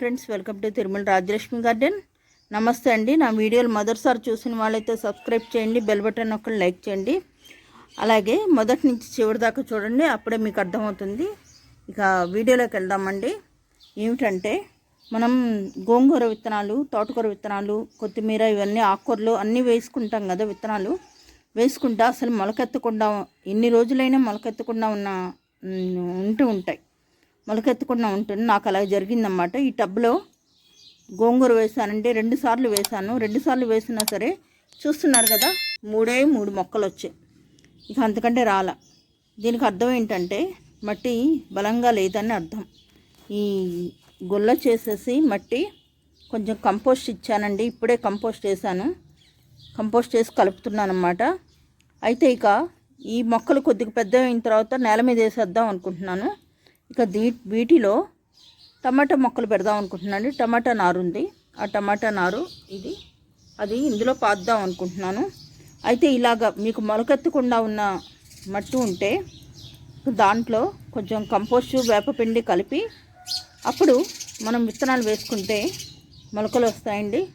Friends welcome to Tirumala Rajalakshmi garden నమస్తే అండి. నా వీడియోలు మొదటిసారి చూసిన వాళ్ళైతే సబ్స్క్రైబ్ చేయండి బెల్ బటన్ ఒకటి లైక్ చేయండి. అలాగే మొదటి నుంచి చివరి దాకా చూడండి అప్పుడే మీకు అర్థమవుతుంది. ఇక వీడియోలోకి వెళ్దామండి. ఏమిటంటే మనం గోంగూర విత్తనాలు తోటకూర విత్తనాలు కొత్తిమీర ఇవన్నీ ఆకుకూరలు అన్నీ వేసుకుంటాం కదా విత్తనాలు. వేసుకుంటా అసలు మొలకెత్తకుండా ఎన్ని రోజులైనా మొలకెత్తకుండా ఉన్న ఉంటూ ఉంటాయి. మొలకెత్తకుండా ఉంటుంది నాకు అలా జరిగిందన్నమాట. ఈ టబ్లో గోంగూర వేసానంటే రెండు సార్లు వేసాను. రెండు సార్లు వేసినా సరే చూస్తున్నారు కదా మూడే మూడు మొక్కలు వచ్చాయి ఇక అంతకంటే రాల. దీనికి అర్థం ఏంటంటే మట్టి బలంగా లేదని అర్థం. ఈ గొల్ల చేసేసి మట్టి కొంచెం కంపోస్ట్ ఇచ్చానండి. ఇప్పుడే కంపోస్ట్ వేసాను. కంపోస్ట్ చేసి కలుపుతున్నాను అన్నమాట అయితే ఇక ఈ మొక్కలు కొద్దిగా పెద్ద అయిన తర్వాత నేల మీద వేసేద్దాం అనుకుంటున్నాను. ఇక దీ వీటిలో టమాటా మొక్కలు పెడదాం అనుకుంటున్నాను. టమాటా నారు ఉంది. ఆ టమాటా నారు ఇది. అది ఇందులో పాద్దాం అనుకుంటున్నాను. అయితే ఇలాగ మీకు మొలకెత్తకుండా ఉన్న మట్టి ఉంటే దాంట్లో కొంచెం కంపోస్టు వేపపిండి కలిపి అప్పుడు మనం విత్తనాలు వేసుకుంటే మొలకలు వస్తాయండి.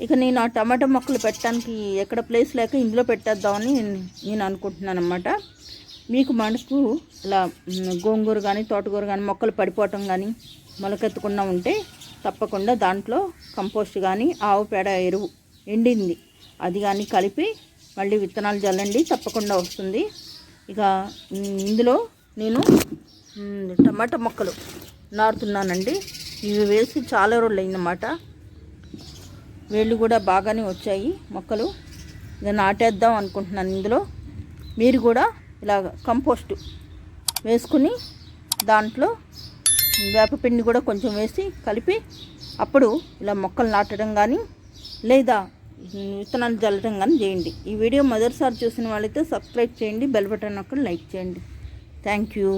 ఇక నేను ఆ టమాటా మొక్కలు పెట్టడానికి ఎక్కడ ప్లేస్ లేక ఇందులో పెట్టేద్దామని నేను- నేను అనుకుంటున్నాను అనమాట మీకు మనకు ఇలా గోంగూర కానీ తోటకూర కానీ మొక్కలు పడిపోవటం కానీ మొలకెత్తకుండా ఉంటే తప్పకుండా దాంట్లో కంపోస్ట్ కానీ ఆవు పేడ ఎరువు ఎండింది. అది కానీ కలిపి మళ్ళీ విత్తనాలు చల్లండి తప్పకుండా వస్తుంది. ఇక ఇందులో నేను టమాటా మొక్కలు నారుతున్నానండి. ఇవి వేసి చాలా రోజులు అయిందన్నమాట వేళ్ళు కూడా బాగానే వచ్చాయి మొక్కలు. ఇక నాటేద్దాం అనుకుంటున్నాను ఇందులో. మీరు కూడా ఇలా కంపోస్ట్ వేసుకుని దాంట్లో వేపపిండి కూడా కొంచెం వేసి కలిపి అప్పుడు ఇలా మొక్కలు నాటడం కానీ లేదా విత్తనాలు జల్లడం కానీ చేయండి. ఈ వీడియో మొదటిసారి చూసిన వాళ్ళైతే సబ్స్క్రైబ్ చేయండి బెల్ బటన్ ఒక్కటి లైక్ చేయండి. Thank you.